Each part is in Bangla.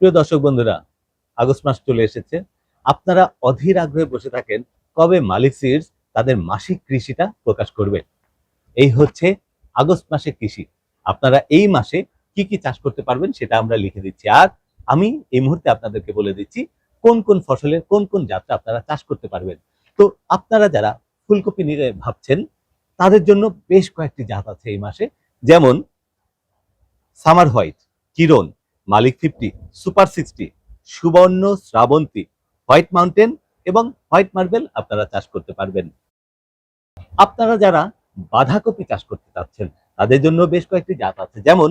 প্রিয় দর্শক বন্ধুরা, আগস্ট মাস চলে এসেছে। আপনারা অধীর আগ্রহে বসে থাকেন কবে মালিক সিডস তাদের মাসিক কৃষিটা প্রকাশ করবে। এই হচ্ছে আগস্ট মাসে কৃষি। আপনারা এই মাসে কি কি চাষ করতে পারবেন সেটা আমরা লিখে দিচ্ছি। আর আমি এই মুহূর্তে আপনাদেরকে বলে দিচ্ছি, কোন কোন ফসলের কোন কোন জাতটা আপনারা চাষ করতে পারবেন। তো আপনারা যারা ফুলকপি নিয়ে ভাবছেন, তাদের জন্য বেশ কয়েকটি জাত আছে এই মাসে। যেমন, summer white, Kiran Malik fifty, super sixty, Subarna, Shrabanti, white mountain এবং হোয়াইট মার্বেল আপনারা চাষ করতে পারবেন। আপনারা যারা বাঁধাকপি চাষ করতে চাচ্ছেন, তাদের জন্য বেশ কয়েকটি জাত আছে। যেমন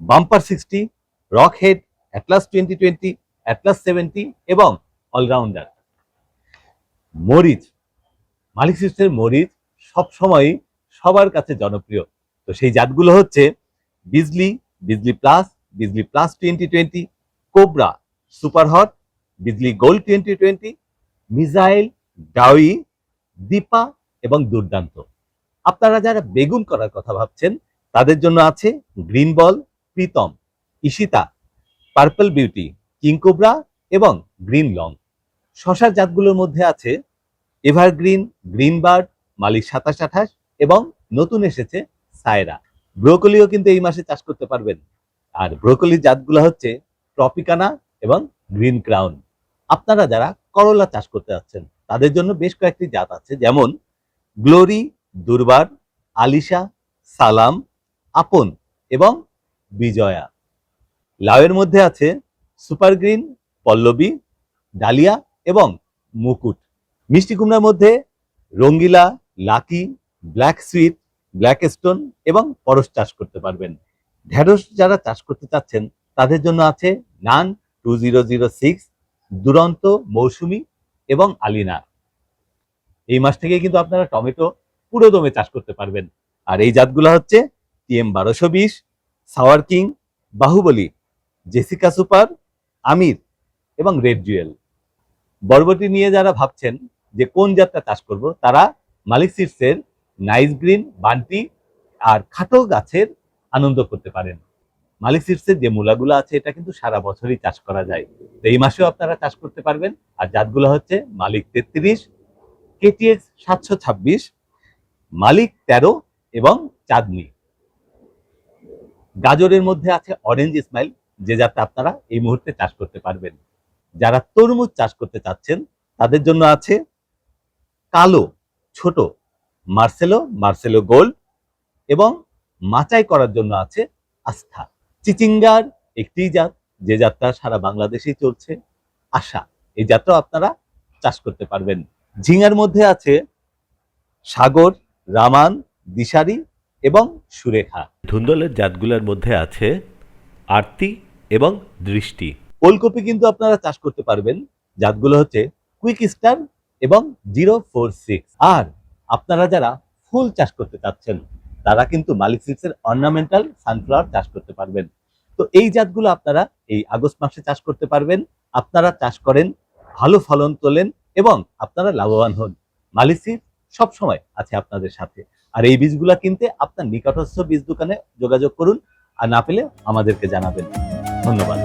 bumper sixty rock head atlas twenty twenty, atlas seventy এবং অলরাউন্ডার। মরিচ, মালিক সিস্টের মরিচ সবসময়ই সবার কাছে জনপ্রিয়। তো সেই জাতগুলো হচ্ছে Bijli Bijli plus Bijli plus twenty twenty, cobra super hot, Bijli gold twenty twenty missile ডাউই, Dipa এবং দুর্দান্ত। আপনারা যারা বেগুন করার কথা ভাবছেন, তাদের জন্য আছে green ball, Pritam Ishita purple beauty king cobra এবং গ্রিন লং। শশার জাতগুলোর মধ্যে আছে এভারগ্রিন, গ্রিন বার্ড, মালিক সাতাশ আঠাশ এবং নতুন এসেছে সায়রা। ব্রোকলিও কিন্তু এই মাসে চাষ করতে পারবেন। আর ব্রোকলির জাতগুলো হচ্ছে ট্রপিকানা এবং গ্রিন ক্রাউন। আপনারা যারা করলা চাষ করতে যাচ্ছেন, তাদের জন্য বেশ কয়েকটি জাত আছে, যেমন গ্লোরি, দুর্বার, আলিশা, সালাম, আপন এবং বিজয়া। লাউয়ের মধ্যে আছে সুপার গ্রিন পল্লবী, ডালিয়া এবং মুকুট। মিষ্টি কুমড়ার মধ্যে Rangila, lucky, black sweet, black stone এবং পরশ চাষ করতে পারবেন। ঢেঁড়স যারা চাষ করতে চাচ্ছেন, তাদের জন্য আছে nine two zero zero six, Duronto মৌসুমি এবং আলিনা। এই মাস থেকে কিন্তু আপনারা টমেটো পুরো দমে চাষ করতে পারবেন। আর এই জাতগুলো হচ্ছে টিএম বারোশো বিশ, sour king, Baahubali, Jessica super, Amir এবং রেড জুয়েল। বরবটি নিয়ে যারা ভাবছেন যে কোন জাতটা চাষ করব, তারা মালিক সিডসের নাইস গ্রিন বান্টি আর খাটো গাছের আনন্দ করতে পারেন। মালিক সিডসের যে মূলাগুলো আছে, এটা কিন্তু সারা বছরই চাষ করা যায়। তো এই মাসেও আপনারা চাষ করতে পারবেন। আর জাতগুলো হচ্ছে মালিক তেত্রিশ, কেটিএক্স সাতশো ছাব্বিশ, মালিক তেরো এবং চাঁদনি। গাজরের মধ্যে আছে অরেঞ্জ স্মাইল যে জাতটা আপনারা এই মুহূর্তে চাষ করতে পারবেন। যারা তরমুজ চাষ করতে চাচ্ছেন, তাদের জন্য আছে কালো, ছোট মার্সেলো মার্সেলো গোল্ড এবং মাচাই করার জন্য আছে আস্থা। চিচিঙ্গার একটি জাত যে যাত্রা সারা বাংলাদেশেই চলছে আশা। এই জাতটাও আপনারা চাষ করতে পারবেন। ঝিঙার মধ্যে আছে সাগর রামান দিশারি এবং সুরেখা। ধুন্দলের জাতগুলোর মধ্যে আছে আরতি এবং দৃষ্টি। ওলকপি কিন্তু আপনারা চাষ করতে পারবেন। জাতগুলো হচ্ছে কুইক স্টার এবং জিরো ফোর সিক্স। আর আপনারা যারা ফুল চাষ করতে চাচ্ছেন তারা কিন্তু মালিক সিক্সের অর্নামেন্টাল সানফ্লাওয়ার চাষ করতে পারবেন। তো এই জাতগুলো আপনারা এই আগস্ট মাসে চাষ করতে পারবেন। আপনারা চাষ করেন, ভালো ফলন তোলেন এবং আপনারা লাভবান হন। মালিক সিড সবসময় আছে আপনাদের সাথে। আর এই বীজগুলা কিনতে আপনার নিকটস্থ বীজ দোকানে যোগাযোগ করুন আর না পেলে আমাদেরকে জানাবেন। ধন্যবাদ।